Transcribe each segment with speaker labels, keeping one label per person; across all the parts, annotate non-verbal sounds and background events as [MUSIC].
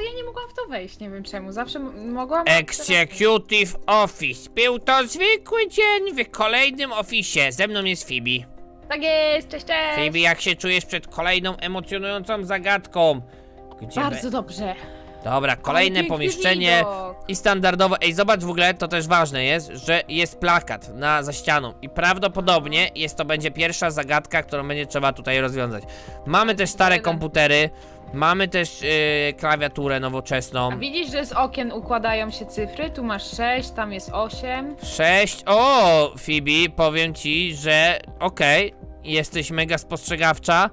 Speaker 1: ja nie mogłam w to wejść, nie wiem czemu. Zawsze m- mogłam. a teraz.
Speaker 2: Executive Office. Był to zwykły dzień w kolejnym ofisie. Ze mną jest Phoebe.
Speaker 1: Tak jest, cześć, cześć!
Speaker 2: Phoebe, jak się czujesz przed kolejną emocjonującą zagadką? Gdzie
Speaker 1: Bardzo dobrze.
Speaker 2: Dobra, kolejne
Speaker 1: piękny
Speaker 2: pomieszczenie
Speaker 1: widok.
Speaker 2: i standardowo. Ej, zobacz w ogóle, to też ważne jest, że jest plakat na za ścianą i prawdopodobnie jest to będzie pierwsza zagadka, którą będzie trzeba tutaj rozwiązać. Mamy też stare komputery, mamy też yy, klawiaturę nowoczesną.
Speaker 1: A widzisz, że z okien układają się cyfry? Tu masz 6, tam jest 8.
Speaker 2: 6. O, Phoebe, powiem ci, że okej, jesteś mega spostrzegawcza.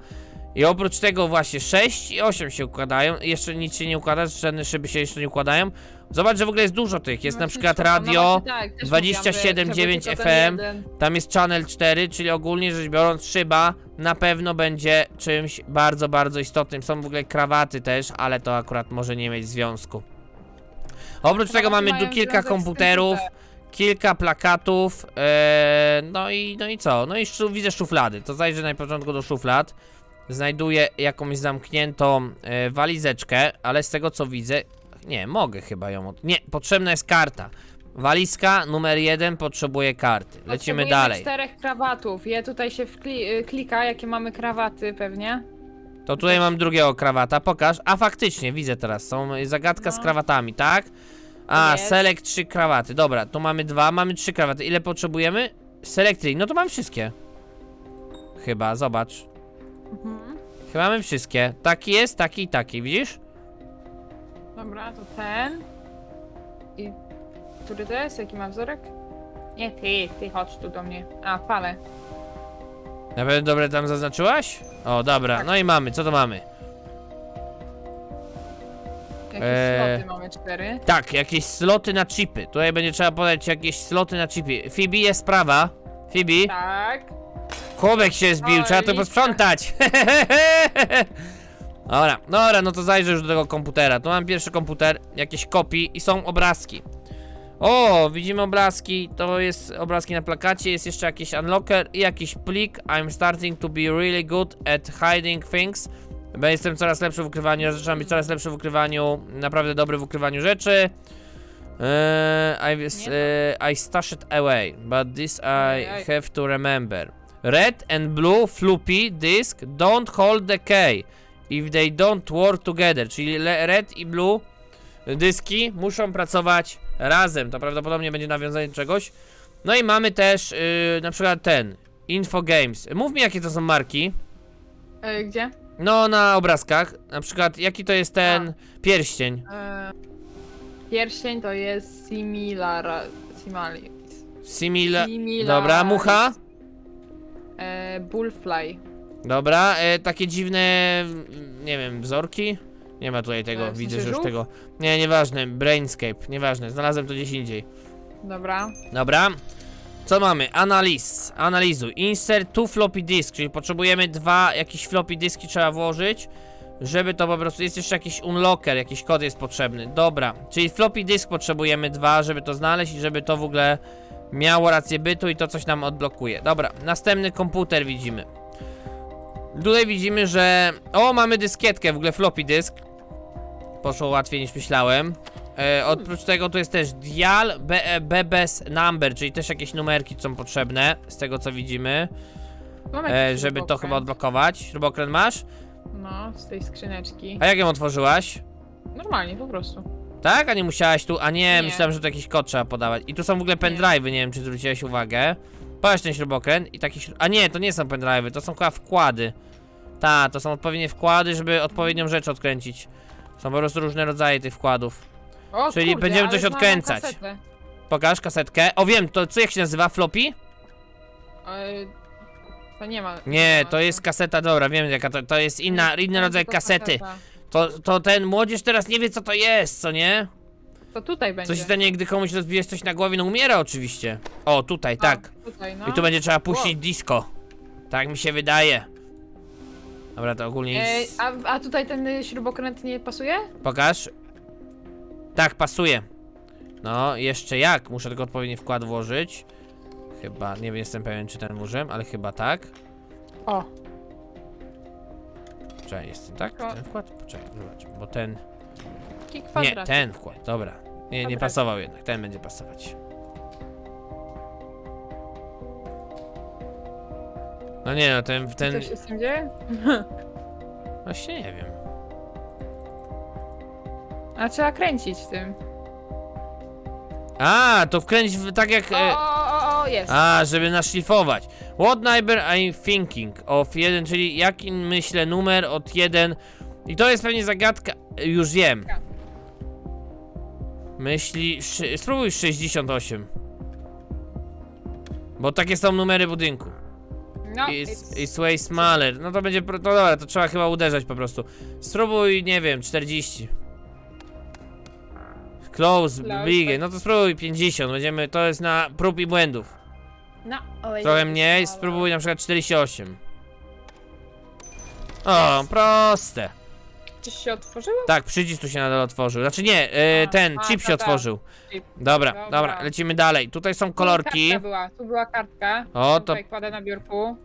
Speaker 2: I oprócz tego właśnie 6 i 8 się układają. Jeszcze nic się nie układa, żadne szyby się jeszcze nie układają. Zobacz, że w ogóle jest dużo tych. Jest na przykład radio,
Speaker 1: tak,
Speaker 2: 27,9 FM. tam jest channel 4, czyli ogólnie rzecz biorąc szyba na pewno będzie czymś bardzo, bardzo istotnym. Są w ogóle krawaty też, ale to akurat może nie mieć związku. Oprócz tego mamy tu kilka komputerów, kilka plakatów, e, no i no i co? No i szu, widzę szuflady. To zajrzę na początku do szuflad. Znajduję jakąś zamkniętą e, walizeczkę, ale z tego co widzę, nie, mogę chyba ją. Od... Nie, potrzebna jest karta. Walizka numer jeden potrzebuje karty. Lecimy
Speaker 1: Potrzebujemy
Speaker 2: dalej.
Speaker 1: czterech krawatów. Je tutaj się wkli- y, klika, jakie mamy krawaty pewnie.
Speaker 2: To tutaj mam drugiego krawata, pokaż. A faktycznie, widzę teraz, są zagadka z
Speaker 1: No.
Speaker 2: krawatami, tak? A,
Speaker 1: Jest.
Speaker 2: select trzy krawaty, dobra, tu mamy dwa, mamy trzy krawaty. Ile potrzebujemy? Select three, no to mam wszystkie. Chyba, zobacz.
Speaker 1: Mhm.
Speaker 2: Chyba mamy wszystkie. Taki jest, taki i taki, widzisz?
Speaker 1: Dobra, to ten. I który to jest? Jaki ma wzorek? Nie, ty, ty chodź tu do mnie. A, palę.
Speaker 2: Na pewno dobre tam zaznaczyłaś? O, dobra,
Speaker 1: Tak.
Speaker 2: no i mamy, co to mamy?
Speaker 1: Jakieś
Speaker 2: Eee.
Speaker 1: sloty mamy cztery.
Speaker 2: Tak, jakieś sloty na chipy. Tutaj będzie trzeba podać jakieś sloty na chipy. Phoebe jest sprawa. Phoebe,
Speaker 1: Tak.
Speaker 2: kubek się zbił, trzeba to
Speaker 1: lista.
Speaker 2: posprzątać. [LAUGHS] Dobra, dobra, no to zajrzę już do tego komputera. Tu mam pierwszy komputer, jakieś kopii i są obrazki. O, widzimy obrazki, to jest obrazki na plakacie, jest jeszcze jakiś unlocker i jakiś plik. I'm starting to be really good at hiding things. Bo jestem coraz lepszy w ukrywaniu, zaczynam być coraz lepszy w ukrywaniu, naprawdę dobry w ukrywaniu rzeczy. Eee, I, eee, I stashed it away, but this I have to remember. Red and blue floppy disk don't hold the key if they don't work together. Czyli red i blue dyski muszą pracować razem. To prawdopodobnie będzie nawiązanie do czegoś. No i mamy też yy, na przykład ten Info Games. Mów mi jakie to są marki.
Speaker 1: E, gdzie?
Speaker 2: No na obrazkach. Na przykład jaki to jest ten pierścień.
Speaker 1: E, pierścień to jest similar. Simali.
Speaker 2: Simila.
Speaker 1: Similar.
Speaker 2: Dobra, mucha.
Speaker 1: E, bullfly.
Speaker 2: Dobra, e, takie dziwne, mm, nie wiem, wzorki? Nie ma tutaj tego,
Speaker 1: E, w
Speaker 2: widzę,
Speaker 1: sensie
Speaker 2: że już
Speaker 1: żółw?
Speaker 2: tego. Nie, nieważne, Brainscape, nieważne, znalazłem to gdzieś indziej.
Speaker 1: Dobra.
Speaker 2: Dobra. Co mamy? Analiz. Analizuj. Insert two floppy disk, czyli potrzebujemy dwa jakieś floppy diski trzeba włożyć, żeby to po prostu jest jeszcze jakiś unlocker, jakiś kod jest potrzebny. Dobra. Czyli floppy disk potrzebujemy dwa, żeby to znaleźć i żeby to w ogóle miało rację bytu i to coś nam odblokuje. Dobra. Następny komputer widzimy. Tutaj widzimy, że o, mamy dyskietkę, w ogóle floppy disk. Poszło łatwiej niż myślałem. E, oprócz tego tu jest też dial e, BBS number, czyli też jakieś numerki są potrzebne, z tego co widzimy,
Speaker 1: Mam
Speaker 2: e,
Speaker 1: jakiś
Speaker 2: żeby to
Speaker 1: śrubokręt.
Speaker 2: chyba odblokować. Śrubokręt masz?
Speaker 1: No, z tej skrzyneczki.
Speaker 2: A jak ją otworzyłaś?
Speaker 1: Normalnie, po prostu.
Speaker 2: Tak? A nie musiałaś tu? A nie,
Speaker 1: Nie.
Speaker 2: myślałem, że to jakiś kod trzeba podawać. I tu są w ogóle pendrive'y, nie wiem czy zwróciłeś uwagę. Patrz ten śrubokręt i taki śrub... A nie, to nie są pendrive'y, to są chyba wkłady. Ta, to są odpowiednie wkłady, żeby odpowiednią rzecz odkręcić. Są po prostu różne rodzaje tych wkładów.
Speaker 1: O,
Speaker 2: Czyli
Speaker 1: kurde,
Speaker 2: będziemy
Speaker 1: ale
Speaker 2: coś
Speaker 1: znalazłam
Speaker 2: odkręcać.
Speaker 1: kasetę.
Speaker 2: Pokaż kasetkę. O wiem, to co jak się nazywa? Floppy?
Speaker 1: E, to nie ma.
Speaker 2: Nie,
Speaker 1: ma
Speaker 2: to jest kaseta, dobra, wiem jaka to, to jest inna, inny rodzaj kasety. To, to ten młodzież teraz nie wie co to jest, co nie?
Speaker 1: To tutaj będzie.
Speaker 2: Co się stanie, gdy komuś rozbijesz coś na głowie, no umiera oczywiście. O, tutaj, tak.
Speaker 1: Tutaj, no.
Speaker 2: I tu będzie trzeba puścić disco. Tak mi się wydaje. Dobra, to ogólnie
Speaker 1: E,
Speaker 2: jest...
Speaker 1: a, a tutaj ten y, śrubokręt nie pasuje?
Speaker 2: Pokaż. Tak, pasuje. No, jeszcze jak? Muszę tylko odpowiedni wkład włożyć. Chyba, nie jestem pewien czy ten włożyłem, ale chyba tak.
Speaker 1: O,
Speaker 2: Czekaj, jest tak? Ten wkład? Poczekaj, zobacz, bo ten...
Speaker 1: taki kwadrat.
Speaker 2: Nie, ten wkład, dobra. Nie, nie pasował jednak, ten będzie pasować. No nie no, ten, ten,
Speaker 1: Co się z tym dzieje? [LAUGHS]
Speaker 2: właśnie nie wiem.
Speaker 1: A trzeba kręcić tym.
Speaker 2: A, to wkręć w, tak jak...
Speaker 1: O,
Speaker 2: E,
Speaker 1: o, o, o, jest.
Speaker 2: a, żeby naszlifować. What number I'm thinking of 1, czyli jaki myślę numer od 1. I to jest pewnie zagadka, już wiem.
Speaker 1: Tak.
Speaker 2: Myśli, szy, spróbuj 68. Bo takie są numery budynku.
Speaker 1: No,
Speaker 2: It's,
Speaker 1: it's-
Speaker 2: way smaller. No to będzie. pro- No dobra, to trzeba chyba uderzać po prostu. Spróbuj, nie wiem, 40. Close,
Speaker 1: Close,
Speaker 2: bigger.
Speaker 1: tak.
Speaker 2: No to spróbuj 50. Będziemy. To jest na prób i błędów.
Speaker 1: no, oj,
Speaker 2: Trochę mniej, spróbuj na przykład 48. O, proste.
Speaker 1: Coś się otworzyło?
Speaker 2: Tak, przycisk tu się nadal otworzył. Znaczy nie, e,
Speaker 1: A,
Speaker 2: ten
Speaker 1: a,
Speaker 2: chip
Speaker 1: ta,
Speaker 2: się
Speaker 1: ta.
Speaker 2: otworzył.
Speaker 1: Chip.
Speaker 2: Dobra,
Speaker 1: Dobra.
Speaker 2: dobra, lecimy dalej. Tutaj są kolorki.
Speaker 1: Kartka była, tu była kartka.
Speaker 2: O, to
Speaker 1: Tutaj kładę na biurku.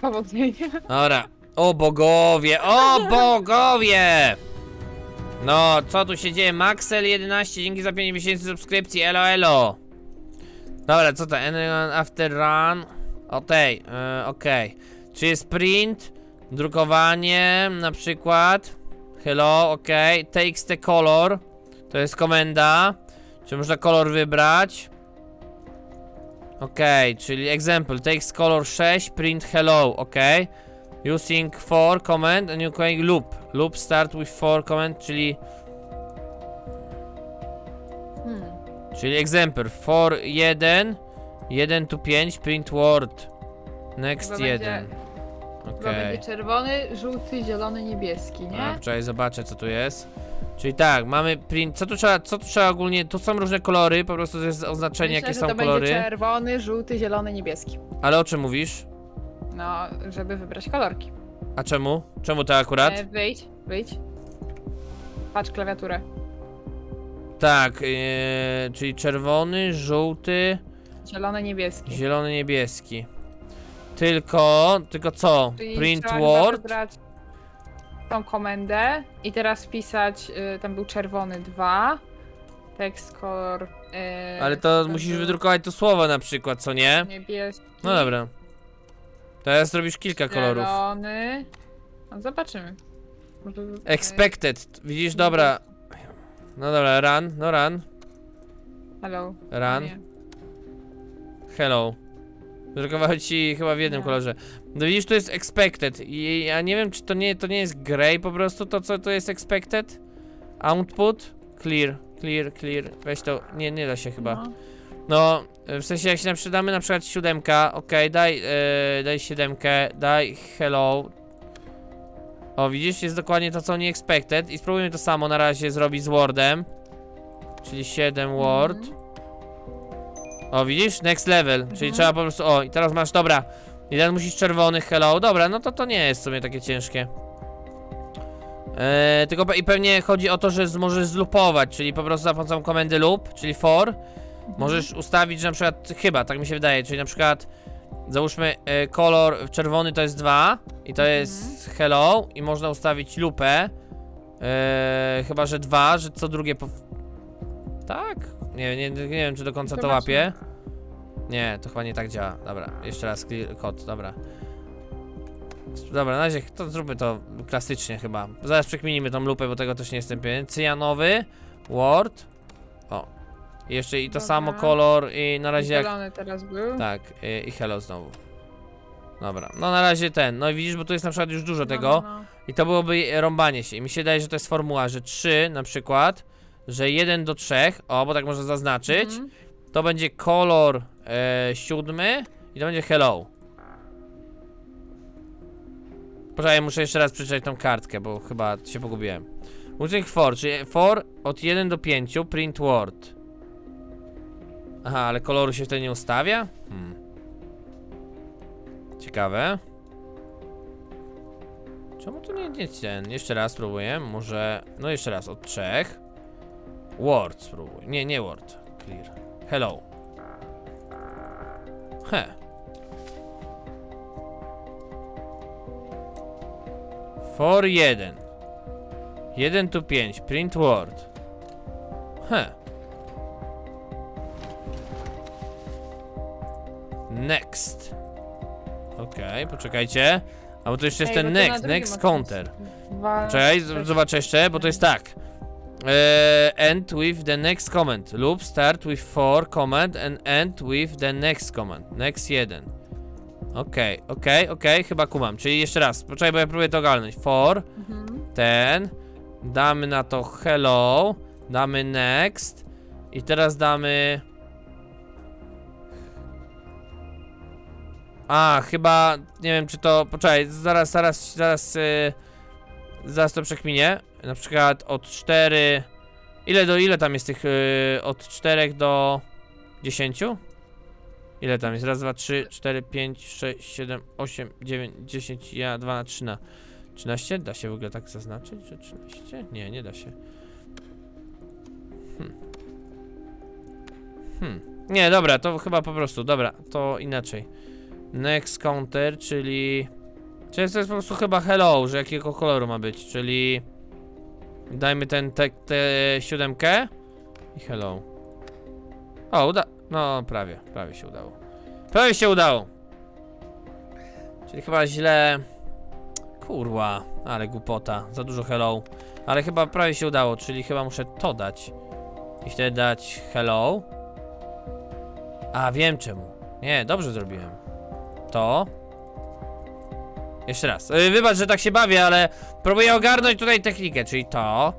Speaker 1: Powodzenia.
Speaker 2: Dobra. O bogowie, o bogowie! No, co tu się dzieje? Maxel11, dzięki za 5 miesięcy subskrypcji, elo elo. Dobra, co to? Anyone After run? Okej, okay, okej. Czy jest print? Drukowanie, na przykład. Hello, okej. Takes the color. To jest komenda. Czy można kolor wybrać? Okej, czyli example, takes color 6, print hello, okej. Using for command and you can loop. Loop start with for command, czyli
Speaker 1: Hmm.
Speaker 2: czyli example for 1 1 to 5 print word. Next
Speaker 1: Chyba
Speaker 2: 1.
Speaker 1: Chyba
Speaker 2: Okej.
Speaker 1: będzie czerwony, żółty, zielony, niebieski, nie?
Speaker 2: Wczoraj zobaczę co tu jest. Czyli tak, mamy print. Co tu trzeba, co tu trzeba ogólnie? Tu są różne kolory, po prostu to jest oznaczenie
Speaker 1: Myślę,
Speaker 2: jakie
Speaker 1: że
Speaker 2: są
Speaker 1: to
Speaker 2: kolory.
Speaker 1: będzie czerwony, żółty, zielony, niebieski.
Speaker 2: Ale o czym mówisz?
Speaker 1: No, żeby wybrać kolorki.
Speaker 2: A czemu? Czemu to akurat?
Speaker 1: E, wyjdź, wyjdź. Patrz klawiaturę.
Speaker 2: Tak, yy, czyli czerwony, żółty,
Speaker 1: Zielony, niebieski.
Speaker 2: zielony, niebieski. Tylko, tylko co?
Speaker 1: Czyli
Speaker 2: Print
Speaker 1: trzeba chyba
Speaker 2: word?
Speaker 1: wybrać tą komendę i teraz wpisać, y, tam był czerwony 2, text color. Y,
Speaker 2: Ale to musisz
Speaker 1: był
Speaker 2: wydrukować to słowo na przykład, co nie?
Speaker 1: Niebieski.
Speaker 2: No dobra. Teraz zrobisz kilka kolorów.
Speaker 1: Zielony. No, zobaczymy. Może-
Speaker 2: Expected, widzisz, dobra. No dobra, run, no run,
Speaker 1: Hello.
Speaker 2: run,
Speaker 1: Nie.
Speaker 2: hello. Wydrukowały ci chyba w jednym
Speaker 1: Nie.
Speaker 2: kolorze. No widzisz, tu jest expected i ja nie wiem, czy to nie, to nie jest grey po prostu, to co to jest expected? Output? Clear, clear, clear. Weź to, nie, nie da się chyba.
Speaker 1: No.
Speaker 2: No, w sensie jak się nam przydamy na przykład siódemka, okej, daj, e, daj siódemkę, daj hello. O, widzisz, jest dokładnie to co nie expected i spróbujmy to samo na razie zrobić z Wordem. Czyli 7 Word. O, widzisz? Next level, czyli
Speaker 1: Mhm.
Speaker 2: trzeba po prostu, o, i teraz masz, dobra. Teraz musisz czerwony hello, dobra, no to to nie jest w sumie takie ciężkie. Eee, tylko pe- i pewnie chodzi o to, że z, możesz zlupować, czyli po prostu za pomocą komendy loop, czyli for,
Speaker 1: Mhm.
Speaker 2: Możesz ustawić, że na przykład, chyba, tak mi się wydaje, czyli na przykład załóżmy e, kolor czerwony to jest 2 i to
Speaker 1: Mhm.
Speaker 2: jest hello i można ustawić lupę. E, chyba, że 2, że co drugie po... Tak? Nie, nie, nie wiem, czy do końca to łapie. Nie, to chyba nie tak działa. Dobra, jeszcze raz clear kod, dobra. Dobra, na razie to zróbmy to klasycznie chyba. Zaraz przekminimy tą lupę, bo tego też nie jestem pewien. Cyjanowy, Word. O. I jeszcze i to
Speaker 1: Dobra.
Speaker 2: samo kolor i na razie jak...
Speaker 1: Zielony teraz był.
Speaker 2: Tak, i, i hello znowu. Dobra, no na razie ten. No i widzisz, bo tu jest na przykład już dużo
Speaker 1: No,
Speaker 2: tego.
Speaker 1: no, no.
Speaker 2: I to byłoby rąbanie się. I mi się wydaje, że to jest formuła, że 3 na przykład, że 1 do 3, o, bo tak można zaznaczyć,
Speaker 1: Mhm.
Speaker 2: to będzie kolor e, siódmy i to będzie hello. Poczekaj, muszę jeszcze raz przeczytać tą kartkę, bo chyba się pogubiłem. Użytek for, czyli for od 1 do 5, print word. Aha, ale koloru się wtedy nie ustawia? Hmm. Ciekawe. Czemu to nie, nie ten? Jeszcze raz spróbuję. Może. No jeszcze raz od trzech. Word spróbuj. Nie, nie Word. Clear. Hello. He. For 1. 1 to 5. Print Word. He. Next. Okej, poczekajcie. A bo to jeszcze jest
Speaker 1: Ej,
Speaker 2: ten
Speaker 1: to na
Speaker 2: next,
Speaker 1: drugim
Speaker 2: next counter.
Speaker 1: Dwa,
Speaker 2: Czekaj, z- zobaczę jeszcze, bo to jest tak. Eee, end with the next comment lub start with for comment and end with the next comment. Next 1. Okej, okej, okej, chyba kumam. Czyli jeszcze raz, poczekaj, bo ja próbuję to ogarnąć. For,
Speaker 1: Mhm.
Speaker 2: ten, damy na to hello, damy next i teraz damy... A, chyba, nie wiem czy to, poczekaj, zaraz, zaraz, zaraz, yy, zaraz to. Na przykład od 4, ile do, ile tam jest tych, yy, od 4 do 10? Ile tam jest? Raz, dwa, trzy, cztery, pięć, sześć, siedem, osiem, dziewięć, dziesięć, ja, dwa na 13. 13? Da się w ogóle tak zaznaczyć, że 13? Nie, nie da się. Hmm. Hmm. Nie, dobra, to chyba po prostu, dobra, to inaczej. Next counter, czyli... Czyli to jest po prostu chyba hello, że jakiego koloru ma być, czyli... Dajmy ten, te, te siódemkę i hello. O, uda... No, prawie, prawie się udało. Prawie się udało. Czyli chyba źle... Kurwa, ale głupota, za dużo hello. Ale chyba prawie się udało, czyli chyba muszę to dać. I wtedy dać hello. A, wiem czemu. Nie, dobrze zrobiłem. To. Jeszcze raz. Yy, wybacz, że tak się bawię, ale próbuję ogarnąć tutaj technikę, czyli to.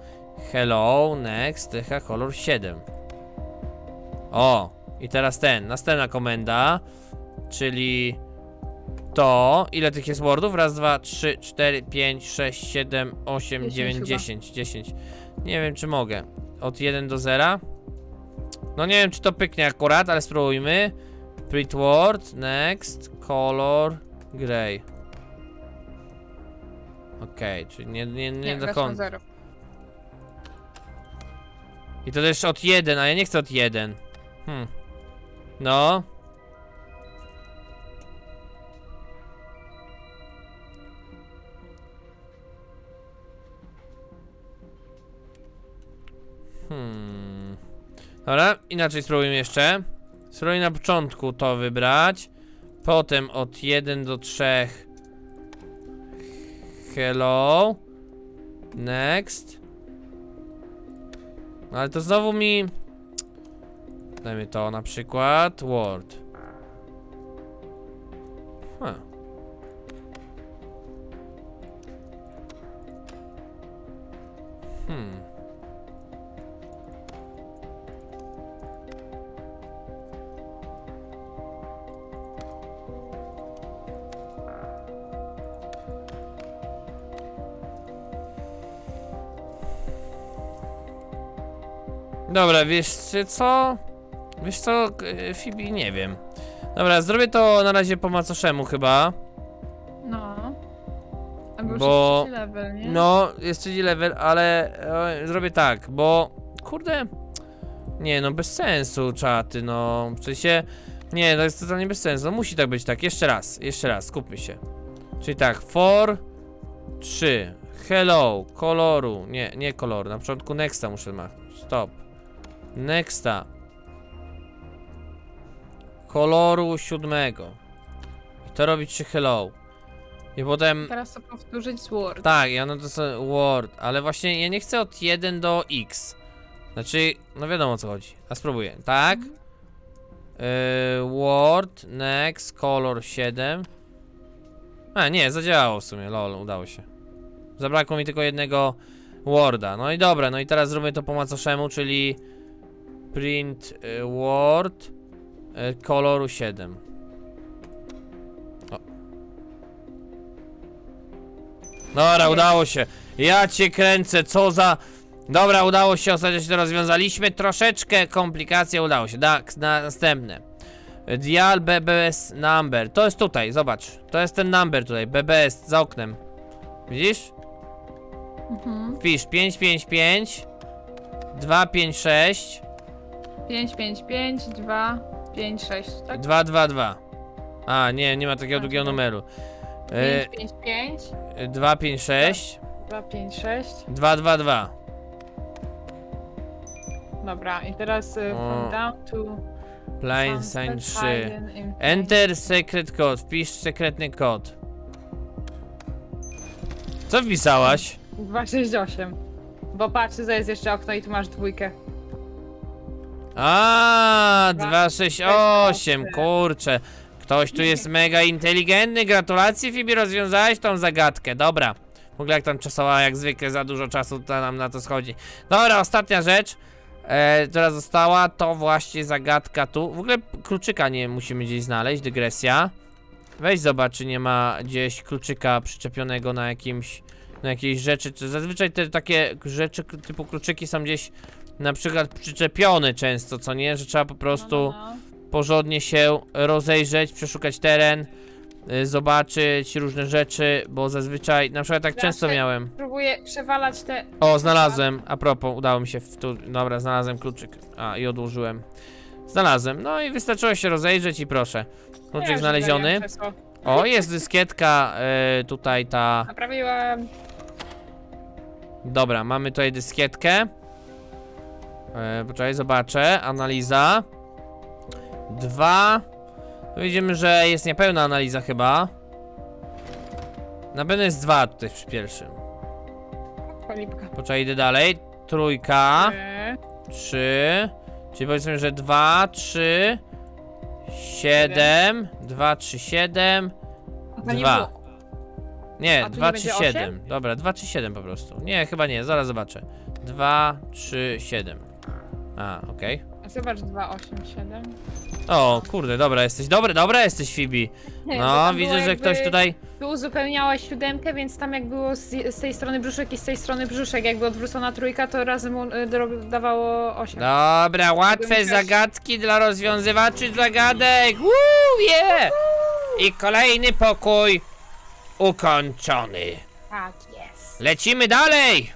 Speaker 2: Hello, next, tycha, kolor 7. O, i teraz ten, następna komenda, czyli to, ile tych jest wordów? Raz, dwa, trzy, cztery, pięć, sześć, siedem, osiem, dziewięć, dziesięć, dziesięć. Nie wiem, czy mogę. Od 1 do 0. No nie wiem, czy to pyknie akurat, ale spróbujmy. Print word, next, color, gray. Okej, czyli nie, nie, nie, do
Speaker 1: weszło
Speaker 2: końca.
Speaker 1: zero.
Speaker 2: I to też od 1, a ja nie chcę od 1. Hmm. No. Hmm. Dobra, inaczej spróbujmy jeszcze. Spróbuj na początku to wybrać. Potem od 1 do 3. Hello. Next. No ale to znowu mi... Dajmy to na przykład Word. Huh. Hmm. Dobra, wiesz co? Wiesz co, e, Phoebe, nie wiem. Dobra, zrobię to na razie po macoszemu chyba.
Speaker 1: No.
Speaker 2: Bo-
Speaker 1: już level, nie?
Speaker 2: No, jest trzeci level, ale e, zrobię tak, bo kurde, nie no, bez sensu czaty, no, w sensie, nie, to jest totalnie bez sensu, no, musi tak być tak, jeszcze raz, jeszcze raz, skupmy się. Czyli tak, for, 3, hello, koloru, nie, nie koloru, na początku nexta muszę mać, stop, nexta, koloru siódmego, i to robi 3 hello, i potem...
Speaker 1: Teraz to powtórzyć z Word.
Speaker 2: Tak, ja no to są Word, ale właśnie ja nie chcę od 1 do X. Znaczy, no wiadomo o co chodzi. A spróbuję. Tak. Yy, Word, next, color 7. A nie, zadziałało w sumie, lol, udało się. Zabrakło mi tylko jednego Worda. No i dobra, no i teraz zróbmy to po macoszemu, czyli print y, Word y, koloru 7. Dobra, udało się. Ja cię kręcę, co za... Dobra, udało się, ostatecznie to rozwiązaliśmy. Troszeczkę komplikacja udało się. Tak, na, następne. Dial BBS number. To jest tutaj, zobacz. To jest ten number tutaj, BBS, za oknem. Widzisz?
Speaker 1: Mhm.
Speaker 2: Wpisz 555 256
Speaker 1: 5, 5, 5, 2, 5, 6, tak?
Speaker 2: 222. A, nie, nie ma takiego
Speaker 1: A,
Speaker 2: drugiego numeru.
Speaker 1: 5, 5, 5,
Speaker 2: 256
Speaker 1: 2, 5, 6.
Speaker 2: 222.
Speaker 1: Dobra, i teraz y,
Speaker 2: O.
Speaker 1: from down to...
Speaker 2: Plain Sign 3.
Speaker 1: hidden in plain-
Speaker 2: Enter secret code. Wpisz sekretny kod. Co wpisałaś?
Speaker 1: 268. Bo patrz, to jest jeszcze okno i tu masz dwójkę.
Speaker 2: A,
Speaker 1: Dwa,
Speaker 2: 268,
Speaker 1: sześć,
Speaker 2: kurczę. Ktoś tu jest mega inteligentny. Gratulacje, Fibi, rozwiązałeś tą zagadkę. Dobra. W ogóle jak tam czasowała, jak zwykle, za dużo czasu to nam na to schodzi. Dobra, ostatnia rzecz, e, która została, to właśnie zagadka tu. W ogóle kluczyka nie musimy gdzieś znaleźć, dygresja. Weź zobacz, czy nie ma gdzieś kluczyka przyczepionego na jakimś, na jakiejś rzeczy. Czy zazwyczaj te takie rzeczy typu kluczyki są gdzieś na przykład przyczepione często, co nie? Że trzeba po prostu
Speaker 1: No, no, no.
Speaker 2: porządnie się rozejrzeć, przeszukać teren, y, zobaczyć różne rzeczy, bo zazwyczaj, na przykład tak
Speaker 1: Zawsze-
Speaker 2: często miałem.
Speaker 1: Próbuję przewalać te...
Speaker 2: O, znalazłem, a propos, udało mi się w tu, dobra, znalazłem kluczyk, a i odłożyłem. Znalazłem, no i wystarczyło się rozejrzeć i proszę. Kluczyk
Speaker 1: już
Speaker 2: znaleziony.
Speaker 1: krzesło.
Speaker 2: O, jest dyskietka, y, tutaj ta,
Speaker 1: Naprawiłam.
Speaker 2: dobra, mamy tutaj dyskietkę. E, poczekaj, zobaczę, analiza. Dwa. Tu widzimy, że jest niepełna analiza chyba. Na pewno jest dwa tutaj przy pierwszym. Poczekaj, idę dalej. Trójka,
Speaker 1: Trzy.
Speaker 2: trzy. Czyli powiedzmy, że dwa, trzy, siedem, dwa, trzy, siedem,
Speaker 1: nie
Speaker 2: dwa.
Speaker 1: było.
Speaker 2: Nie,
Speaker 1: A tu nie
Speaker 2: dwa, trzy,
Speaker 1: będzie
Speaker 2: siedem. Dobra, dwa, trzy, siedem po prostu. Nie, chyba nie, zaraz zobaczę. Dwa, trzy, siedem. A, okej.
Speaker 1: A Zobacz 287.
Speaker 2: O, kurde, dobra jesteś. Dobra, dobra jesteś, Fibi.
Speaker 1: Nie, bo
Speaker 2: No,
Speaker 1: tam
Speaker 2: widzę, że
Speaker 1: jakby-
Speaker 2: ktoś tutaj.
Speaker 1: Tu uzupełniałaś siódemkę, więc tam jak było z, z tej strony brzuszek i z tej strony brzuszek, jakby odwrócona trójka, to razem y, dro- dawało 8.
Speaker 2: Dobra, łatwe
Speaker 1: też-
Speaker 2: zagadki dla rozwiązywaczy zagadek. Woo, yeah! I kolejny pokój ukończony.
Speaker 1: Tak jest.
Speaker 2: Lecimy dalej!